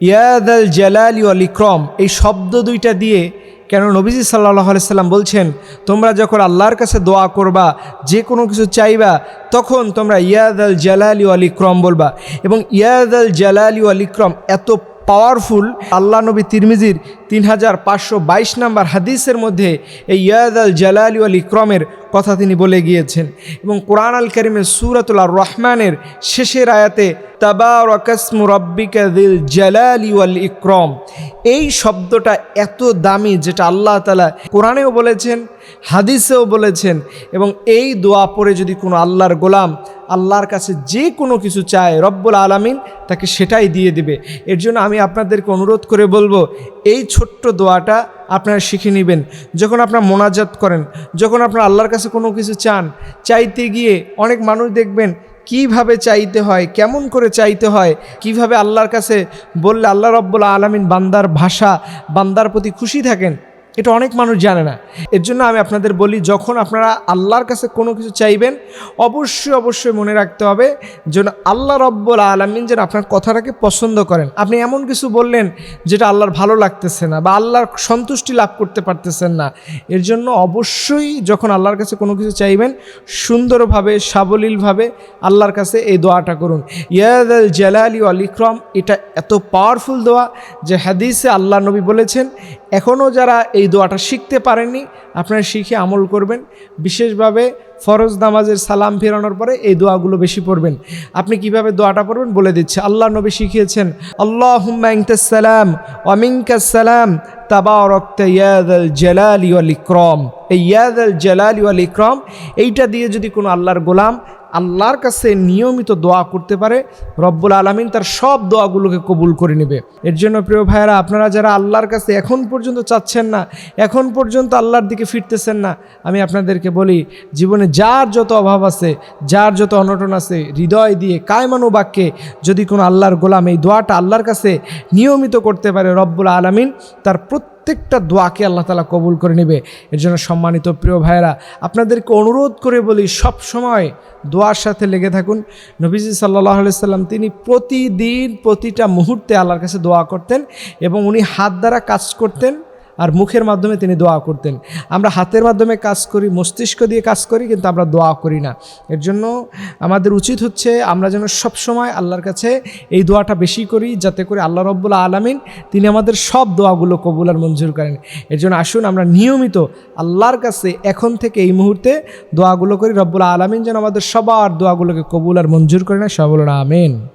ইয়াদ আল জালালি ওয়াল ইক্রম, এই শব্দ দুইটা দিয়ে কেন নবীজি সাল্লাহ সাল্লাম বলছেন, তোমরা যখন আল্লাহর কাছে দোয়া করবা, যে কোনো কিছু চাইবা, তখন তোমরা ইয়াদ আল জালালি ওয়াল ইক্রম বলবা। এবং ইয়াদ আল জালালি ওয়াল ইক্রম এত পাওয়ারফুল আল্লাহ নবী তিরমিজির তিন হাজার পাঁচশো বাইশ নম্বর হাদিসের মধ্যে এই ইয়াদ আল জালালি আল ইক্রমের কথা তিনি বলে গিয়েছেন। এবং কোরআন আল করিমের সুরাতুল্লাহ রহমানের শেষের আয়াতে তাবারকাসমু রব্বিকা দিল জালালি ওয়াল ইক্রম এই শব্দটা এত দামি যেটা আল্লাহ তালা কোরআনেও বলেছেন, হাদিসেও বলেছেন, এবং এই দোয়া পরে যদি কোনো আল্লাহর গোলাম আল্লাহর কাছে যে কোনো কিছু চায়, রব্বুল আলামিন তাকে সেটাই দিয়ে দিবে। এর জন্য আমি আপনাদেরকে অনুরোধ করে বলব, এই ছোট্ট দোয়াটা আপনারা শিখে নেবেন। যখন আপনার মোনাজাত করেন, যখন আপনার আল্লাহর কাছে কোনো কিছু চান, চাইতে গিয়ে অনেক মানুষ দেখবেন কীভাবে চাইতে হয়, কেমন করে চাইতে হয়, কীভাবে আল্লাহর কাছে বললে আল্লাহ রব্বুল আলমিন বান্দার ভাষা, বান্দার প্রতি খুশি থাকেন এটা অনেক মানুষ জানে না। এর জন্য আমি আপনাদের বলি, যখন আপনারা আল্লাহর কাছে কোনো কিছু চাইবেন, অবশ্যই অবশ্যই মনে রাখতে হবে যেন আল্লাহ রব্বুল আলমিন যেন আপনার কথাটাকে পছন্দ করেন। আপনি এমন কিছু বললেন যেটা আল্লাহর ভালো লাগতেছে না বা আল্লাহর সন্তুষ্টি লাভ করতে পারতেছেন না। এর জন্য অবশ্যই যখন আল্লাহর কাছে কোনো কিছু চাইবেন, সুন্দরভাবে, সাবলীলভাবে আল্লাহর কাছে এই দোয়াটা করুন। ইয়াদ আল জালালি আল ইকরম, এটা এত পাওয়ারফুল দোয়া যে হাদিসে আল্লাহ নবী বলেছেন এখনও যারা এই দোয়াটা শিখতে পারেননি, আপনারা শিখে আমল করবেন। বিশেষভাবে ফরজ নামাজের সালাম ফেরানোর পরে এই দোয়াগুলো বেশি পড়বেন। আপনি কীভাবে দোয়াটা পড়বেন বলে দিচ্ছে। আল্লাহ নবী শিখিয়েছেন আল্লাহ সালাম হুম্মাইংতাসালাম অমিঙ্কাসালাম তাবারক্ত ইয়াদ আল জালালি ওয়াল ইকরম। এই ইয়াদ আল জালালি ওয়াল ইকরম, এইটা দিয়ে যদি কোনো আল্লাহর গোলাম আল্লাহর কাছে নিয়মিত দোয়া করতে পারে, রব্বুল আলমিন তার সব দোয়াগুলোকে কবুল করে নেবে। এর জন্য প্রিয় ভাইয়েরা, আপনারা যারা আল্লাহর কাছে এখন পর্যন্ত চাচ্ছেন না, এখন পর্যন্ত আল্লাহর দিকে ফিরতেছেন না, আমি আপনাদেরকে বলি, জীবনে যার যত অভাব আছে, যার যত অনটন আছে, হৃদয় দিয়ে, কায়মানু বাক্যে যদি কোনো আল্লাহর গোলাম এই দোয়াটা আল্লাহর কাছে নিয়মিত করতে পারে, রব্বুল আলমিন তার প্রত্যেকটা দোয়াকে আল্লাহ তালা কবুল করে নেবে। এর জন্য সম্মানিত প্রিয় ভাইয়েরা, আপনাদেরকে অনুরোধ করে বলি সব সময় দোয়ার সাথে লেগে থাকুন। নবীজি সাল্লাহ সাল্লাম তিনি প্রতিদিন প্রতিটা মুহূর্তে আল্লাহর কাছে দোয়া করতেন এবং উনি হাত দ্বারা কাজ করতেন। আর মুখের মাধ্যমে তিনি দোয়া করতেন। আমরা হাতের মাধ্যমে কাজ করি, মস্তিষ্ক দিয়ে কাজ করি, কিন্তু আমরা দোয়া করি না। এর জন্য আমাদের উচিত হচ্ছে আমরা যেন সবসময় আল্লাহর কাছে এই দোয়াটা বেশি করি, যাতে করে আল্লাহ রব্বুল্লা আলমিন তিনি আমাদের সব দোয়াগুলো কবুল আর মঞ্জুর করেন। এর জন্য আসুন আমরা নিয়মিত আল্লাহর কাছে এখন থেকে এই মুহূর্তে দোয়াগুলো করি রব্বুল্লা আলমিন যেন আমাদের সবার দোয়াগুলোকে কবুল আর মঞ্জুর করে না সবল আমেন।